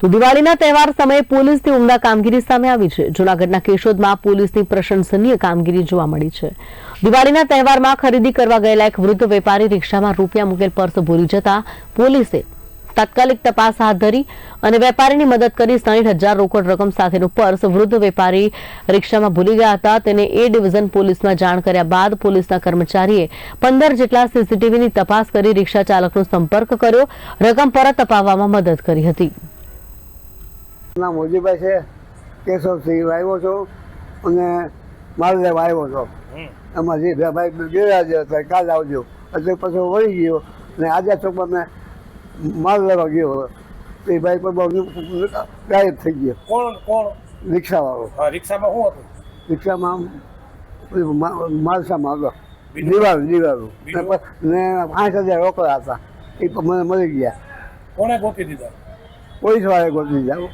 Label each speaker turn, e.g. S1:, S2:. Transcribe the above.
S1: તો દિવાળીના તહેવાર સમયે પોલીસની ઉમદા કામગીરી સામે આવી છે. જૂનાગઢના કેશોદમાં પોલીસની પ્રશંસનીય કામગીરી જોવા મળી છે. દિવાળીના તહેવારમાં ખરીદી કરવા ગયેલા એક વૃદ્ધ વેપારી રિક્ષામાં રૂપિયા મૂકેલ પર્સ ભૂલી જતા પોલીસે તાત્કાલિક તપાસ હાથ ધરી અને વેપારીની મદદ કરી સાઠ હજાર રોકડ રકમ સાથેનું પર્સ વૃદ્ધ વેપારી રિક્ષામાં ભૂલી ગયા હતા. તેને એ ડિવિઝન પોલીસમાં જાણ કર્યા બાદ પોલીસના કર્મચારીએ પંદર જેટલા સીસીટીવીની તપાસ કરી રિક્ષા ચાલકનો સંપર્ક કર્યો. રકમ પરત અપાવવામાં મદદ કરી હતી.
S2: ના મોજીભાઈ છે કેશવથી આવ્યો છો અને માલ લેવા આવ્યો છો. એમાં જે ભાઈ ગેરહાજર હતા કાલ આવજો. એટલે પછી વળી ગયો અને આજે ચોકમાં મેં માલ લેવા ગયો એ ભાઈ પર બહુ ગાયબ થઈ ગયો.
S3: કોણ કોણ?
S2: રિક્ષાવાળો.
S3: હા, રિક્ષામાં શું હતું?
S2: રિક્ષામાં માલસામાં હતો. દિવાલ દિવાલું ને પાંચ હજાર રોકડા હતા. એ મને મળી ગયા.
S3: કોણે ગોતી દીધા?
S2: પોલીસ વાળે ગોતી જાવ